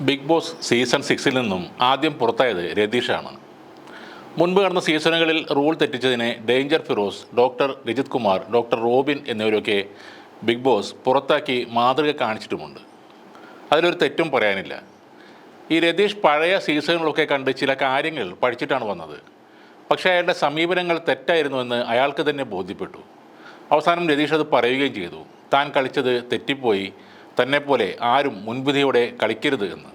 Big boss season സിക്സിൽ നിന്നും ആദ്യം പുറത്തായത് രതീഷാണ്. മുൻപ് കടന്ന സീസണുകളിൽ rule തെറ്റിച്ചതിനെ danger Firoz doctor Rajith Kumar doctor Robin എന്നിവരൊക്കെ Bigg Boss പുറത്താക്കി മാതൃക കാണിച്ചിട്ടുമുണ്ട്. അതിലൊരു തെറ്റും പറയാനില്ല. ഈ രതീഷ് പഴയ സീസണുകളൊക്കെ കണ്ട് ചില കാര്യങ്ങൾ പഠിച്ചിട്ടാണ് വന്നത്. പക്ഷേ അയാളുടെ സമീപനങ്ങൾ തെറ്റായിരുന്നുവെന്ന് അയാൾക്ക് തന്നെ ബോധ്യപ്പെട്ടു. അവസാനം രതീഷ് അത് പറയുകയും ചെയ്തു. താൻ കളിച്ചത് തെറ്റിപ്പോയി. തന്നെപ്പോലെ ആരും മുൻവിധിയോടെ കളിക്കരുത് എന്ന്.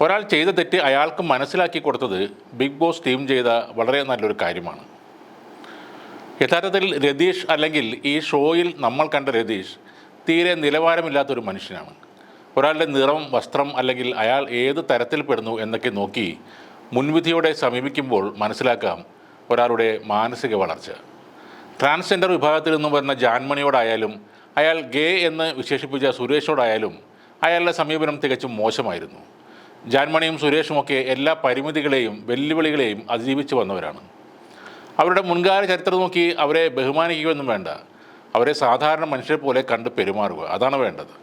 ഒരാൾ ചെയ്ത തെറ്റ് അയാൾക്ക് മനസ്സിലാക്കി കൊടുത്തത് ബിഗ് ബോസ് ടീം ചെയ്ത വളരെ നല്ലൊരു കാര്യമാണ്. യഥാർത്ഥത്തിൽ രതീഷ് അല്ലെങ്കിൽ ഈ ഷോയിൽ നമ്മൾ കണ്ട രതീഷ് തീരെ നിലവാരമില്ലാത്തൊരു മനുഷ്യനാണ്. ഒരാളുടെ നിറം വസ്ത്രം അല്ലെങ്കിൽ അയാൾ ഏത് തരത്തിൽ പെടുന്നു എന്നൊക്കെ നോക്കി മുൻവിധിയോടെ സമീപിക്കുമ്പോൾ മനസ്സിലാക്കാം ഒരാളുടെ മാനസിക വളർച്ച. ട്രാൻസ്ജെൻഡർ വിഭാഗത്തിൽ നിന്നും വരുന്ന ജാൻമണിയോടായാലും അയാൾ ഗേ എന്ന് വിശേഷിപ്പിച്ച സുരേഷോടായാലും അയാളുടെ സമീപനം തികച്ചും മോശമായിരുന്നു. ജാൻമണിയും സുരേഷുമൊക്കെ എല്ലാ പരിമിതികളെയും വെല്ലുവിളികളെയും അതിജീവിച്ചു വന്നവരാണ്. അവരുടെ മുൻകാല ചരിത്രം നോക്കി അവരെ ബഹുമാനിക്കുകയൊന്നും വേണ്ട. അവരെ സാധാരണ മനുഷ്യരെ പോലെ കണ്ട് പെരുമാറുക അതാണ് വേണ്ടത്.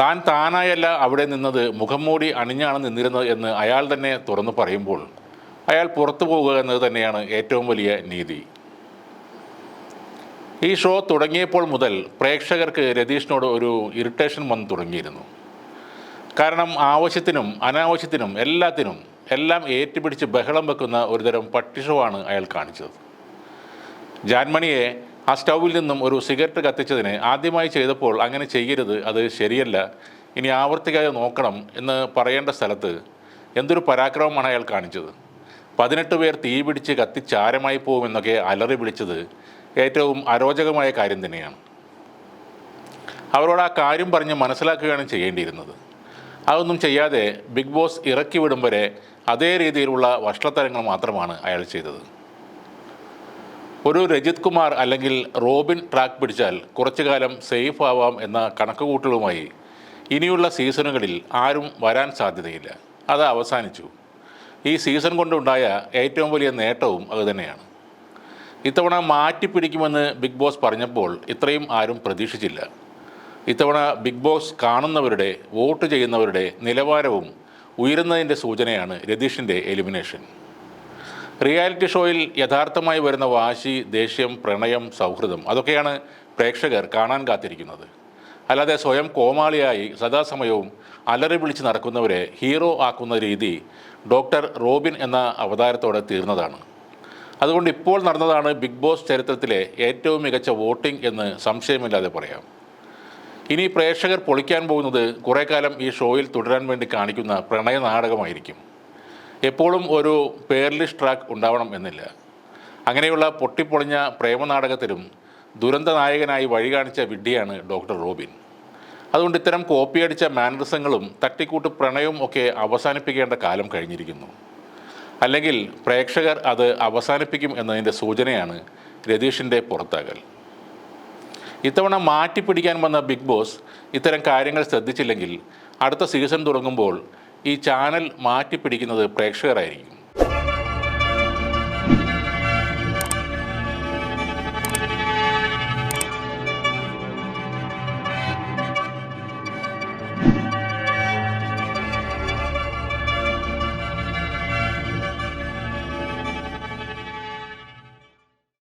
താൻ താനായല്ല അവിടെ നിന്നത് മുഖം മൂടി അണിഞ്ഞാണ് നിന്നിരുന്നത് എന്ന് അയാൾ തന്നെ തുറന്നു പറയുമ്പോൾ അയാൾ പുറത്തു പോകുക എന്നത് തന്നെയാണ് ഏറ്റവും വലിയ നീതി. ഈ ഷോ തുടങ്ങിയപ്പോൾ മുതൽ പ്രേക്ഷകർക്ക് രതീഷിനോട് ഒരു ഇറിറ്റേഷൻ വന്നു തുടങ്ങിയിരുന്നു. കാരണം ആവശ്യത്തിനും അനാവശ്യത്തിനും എല്ലാത്തിനും എല്ലാം ഏറ്റുപിടിച്ച് ബഹളം വെക്കുന്ന ഒരുതരം പട്ടി ഷോ ആണ് അയാൾ കാണിച്ചത്. ജാൻമണിയെ ആ സ്റ്റൗവിൽ നിന്നും ഒരു സിഗരറ്റ് കത്തിച്ചതിന് ആദ്യമായി ചെയ്തപ്പോൾ അങ്ങനെ ചെയ്യരുത് അത് ശരിയല്ല ഇനി ആവർത്തിക്കാതെ നോക്കണം എന്ന് പറയേണ്ട സ്ഥലത്ത് എന്തൊരു പരാക്രമമാണ് അയാൾ കാണിച്ചത്. പതിനെട്ട് പേർ തീ പിടിച്ച് കത്തിച്ചാരമായി പോകുമെന്നൊക്കെ അലറി വിളിച്ചത് ഏറ്റവും അരോചകമായ കാര്യം തന്നെയാണ്. അവരോട് ആ കാര്യം പറഞ്ഞ് മനസ്സിലാക്കുകയാണ് ചെയ്യേണ്ടിയിരുന്നത്. അതൊന്നും ചെയ്യാതെ ബിഗ് ബോസ് ഇറക്കി വിടും വരെ അതേ രീതിയിലുള്ള വഷളത്തരങ്ങൾ മാത്രമാണ് അയാൾ ചെയ്തത്. ഒരു രജിത് കുമാർ അല്ലെങ്കിൽ റോബിൻ ട്രാക്ക് പിടിച്ചാൽ കുറച്ചു കാലം സേഫ് ആവാം എന്ന കണക്കുകൂട്ടലുമായി ഇനിയുള്ള സീസണുകളിൽ ആരും വരാൻ സാധ്യതയില്ല. അത് അവസാനിച്ചു. ഈ സീസൺ കൊണ്ടുണ്ടായ ഏറ്റവും വലിയ നേട്ടവും അതുതന്നെയാണ് ഇത്തവണ മാറ്റിപ്പിടിക്കുമെന്ന് ബിഗ് ബോസ് പറഞ്ഞപ്പോൾ ഇത്രയും ആരും പ്രതീക്ഷിച്ചില്ല. ഇത്തവണ ബിഗ് ബോസ് കാണുന്നവരുടെ വോട്ട് ചെയ്യുന്നവരുടെ നിലവാരവും ഉയരുന്നതിന്റെ സൂചനയാണ് രതീഷിന്റെ എലിമിനേഷൻ റിയാലിറ്റി ഷോയിൽ യഥാർത്ഥമായി വരുന്ന വാശി ദേഷ്യം പ്രണയം സൗഹൃദം അതൊക്കെയാണ് പ്രേക്ഷകർ കാണാൻ കാത്തിരിക്കുന്നത്. അല്ലാതെ സ്വയം കോമാളിയായി സദാസമയവും അലറി വിളിച്ച് നടക്കുന്നവരെ ഹീറോ ആക്കുന്ന രീതി ഡോക്ടർ റോബിൻ എന്ന അവതാരത്തോടെ തീർന്നതാണ്. അതുകൊണ്ട് ഇപ്പോൾ നടന്നതാണ് ബിഗ് ബോസ് ചരിത്രത്തിലെ ഏറ്റവും മികച്ച വോട്ടിംഗ് എന്ന് സംശയമില്ലാതെ പറയാം. ഇനി പ്രേക്ഷകർ പൊളിക്കാൻ പോകുന്നത് കുറേ കാലം ഈ ഷോയിൽ തുടരാൻ വേണ്ടി കാണിക്കുന്ന പ്രണയ നാടകമായിരിക്കും. എപ്പോഴും ഒരു പേർലിഷ് ട്രാക്ക് ഉണ്ടാവണം എന്നില്ല. അങ്ങനെയുള്ള പൊട്ടിപ്പൊളിഞ്ഞ പ്രേമനാടകത്തിലും ദുരന്ത നായകനായി വഴി കാണിച്ച വിഡ്ഢിയാണ് ഡോക്ടർ റോബിൻ. അതുകൊണ്ട് ഇത്തരം കോപ്പിയടിച്ച മാനറിസങ്ങളും തട്ടിക്കൂട്ട് പ്രണയവും ഒക്കെ അവസാനിപ്പിക്കേണ്ട കാലം കഴിഞ്ഞിരിക്കുന്നു. അല്ലെങ്കിൽ പ്രേക്ഷകർ അത് അവസാനിപ്പിക്കും എന്നതിന്റെ സൂചനയാണ് രതീഷിന്റെ പുറത്താകൽ. ഇത്തവണ മാറ്റിപ്പിടിക്കാൻ വന്ന ബിഗ് ബോസ് ഇത്തരം കാര്യങ്ങൾ ശ്രദ്ധിച്ചില്ലെങ്കിൽ അടുത്ത സീസൺ തുടങ്ങുമ്പോൾ ഈ ചാനൽ മാറ്റി മാറ്റിപ്പിടിക്കുന്നത് പ്രേക്ഷകരായിരിക്കും.